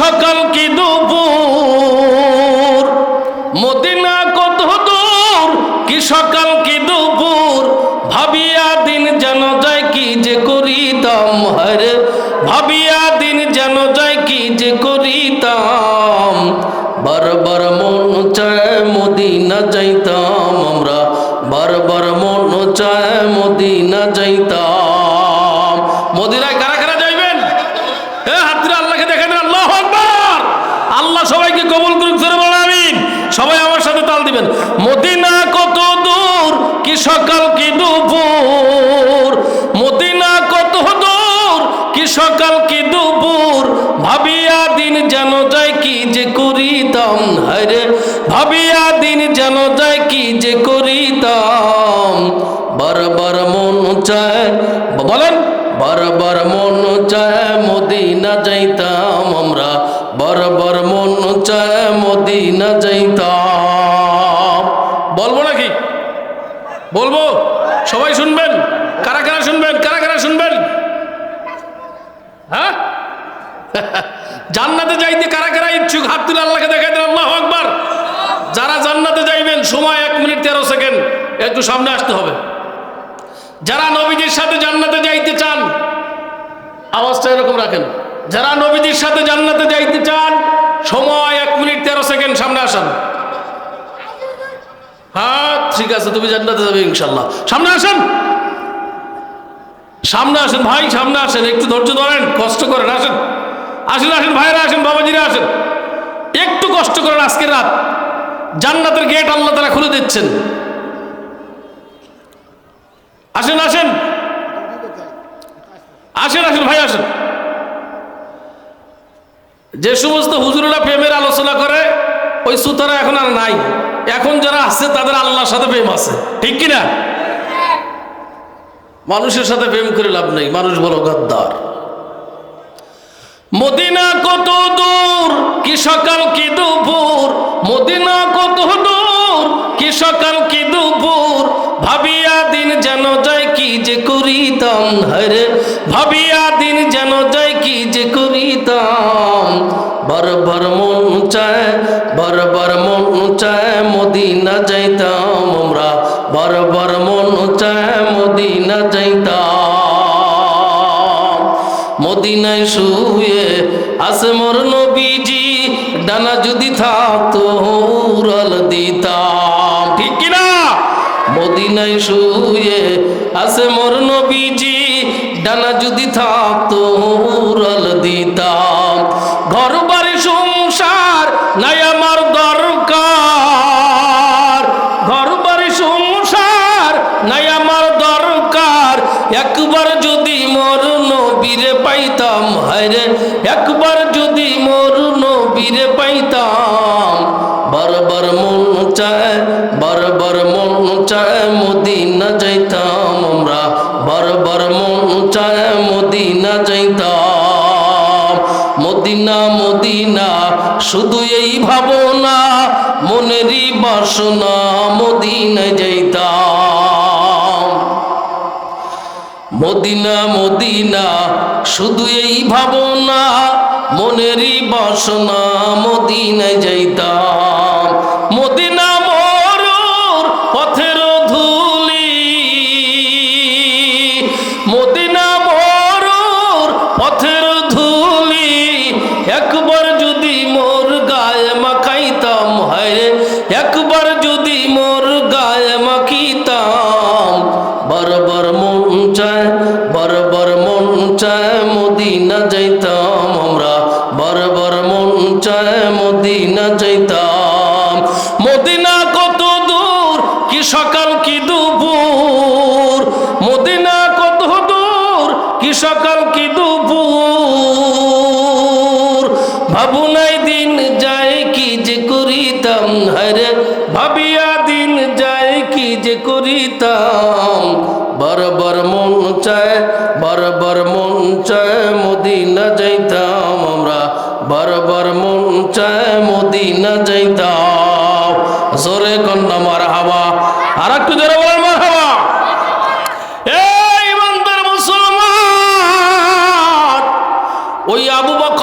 সকাল কি দুপুর? মদিনা কত দূর? কি সকাল কি দুপুর? ভাবিয়া দিন যেন যায় কি যে করিতাম হরে ভাবিয়া দিন যেন যায় কি যে করিতাম। বারবার মন চায় মদিনা যাইতাম আমরা। বারবার মন চায় মদিনা যাইতাম। মদিনায় কারা কারা যাইবেন এ হাতরা আল্লাহকে দেখেন আল্লাহ আকবার আল্লাহ সবাইকে কবুল করুক, জোরে বলেন সবাই আমার সাথে তাল দিবেন। মদিনা কত দূর, কি সকাল, কি দুপুর? মদিনা কত দূর, কি সকাল, কি দুপুর? ভাবিয়া দিন যেন যায় কি যে করিতাম, হায়রে। ভাবিয়া দিন যেন যায় কি যে করিতাম। বারবার মন চায়, বলেন, বারবার মন চায় মদিনা যাইতাম আমরা। বারবার মন চায় মদিনা যাইতাম। বলব নাকি? বলব? সবাই শুনবেন? কারা কারা শুনবেন? কারা কারা শুনবেন? হ্যাঁ? জান্নাতে যাইতে কারা কারা ইচ্ছুক? হাত তুলে আল্লাহকে দেখাই দেন, আল্লাহ আকবার। যারা জান্নাতে যাইবেন, সময় এক মিনিট তেরো সেকেন্ড, একটু সামনে আসতে হবে। যারা নবীজির সাথে জান্নাতে যাইতে চান, আওয়াজটা এরকম রাখেন। যারা নবীজির সাথে জান্নাতে যাইতে চান, সময় এক মিনিট তেরো সেকেন্ড সামনে আসেন। হ্যাঁ ঠিক আছে, তুমি জান্নাতে যাবে ইনশাল্লাহ। সামনে আসেন। সামনে আসেন, ভাই, সামনে আসেন, একটু ধৈর্য ধরেন, কষ্ট করেন, আসেন। আসেন আসেন ভাইরা আসেন, বাবাজিরা, আসেন। একটু কষ্ট করেন আজকের রাত। জান্নাতের গেট আল্লাহ তারা খুলে দিচ্ছেন। আসেন আসেন। আসেন আসেন, ভাই, আসেন। যে সমস্ত হুজুরেরা প্রেমের আলোচনা করে, ওই সুতারা এখন আর নাই। এখন যারা আছে, তাদের আল্লাহর সাথে প্রেম আছে। ঠিক কিনা? মানুষের সাথে প্রেম করে লাভ নেই। মানুষ বলো গদ্দার। মদিনা কত দূর, কি সকাল, কি দুপুর? মদিনা কত দূর, কি সকাল, কি দুপুর? ভাবিয়া দিন যেন যায় কি যে করিতাম হরে ভাবিয়া দিন যেন যায় বারবার মন চায় বরবর মন চায় মদিনা যাইতাম আমরা বরবর মন চায় মদিনা যাইতাম মদিনায় শুয়ে আছে মোর নবীজি ডানা যদি থাকতো উড়াল দিতাম একবার যদি মোর নবীরে পাইতাম হায়রে একবার যদি মোর নবীরে পাইতাম। বারবার মন চায়, বারবার মন চায় মদিনা যাইতাম আমরা। বারবার মন চায় মদিনা যাইতাম। মদিনা মদিনা, শুধু এই ভাবনা, মনেরই বাসনা মদিনা মদিনা মদিনা, শুধু এই ভাবনা, মনেরই বাসনা, মদিনায় যাইতাম। মদিনা মরুর পথের ধুলি, মদিনা মরুর পথের ধুলি, একবার যদি মোর গায়ে মাখাইতাম, হায় একবার যদি চায় মদিনা যাইতাম। মদিনা কত দূর? কি সকাল, কি দুপুর? মদিনা কত দূর? কি সকাল, কি দুপুর? ভাবুনাই দিন যায় কি যে করিতাম? হরে ভাবিয়া দিন যায় কি যে করিতাম? বারবার মন চায়, বারবার মন চায় মদিনা যাইতাম। বারবার মন চায় মদিনা যাইতাম। জোরে কন্যা মার হাওয়া আর একটু জোরে বলেন মার হাওয়া এই ইমানদার মুসলমান, ওই আবু বকর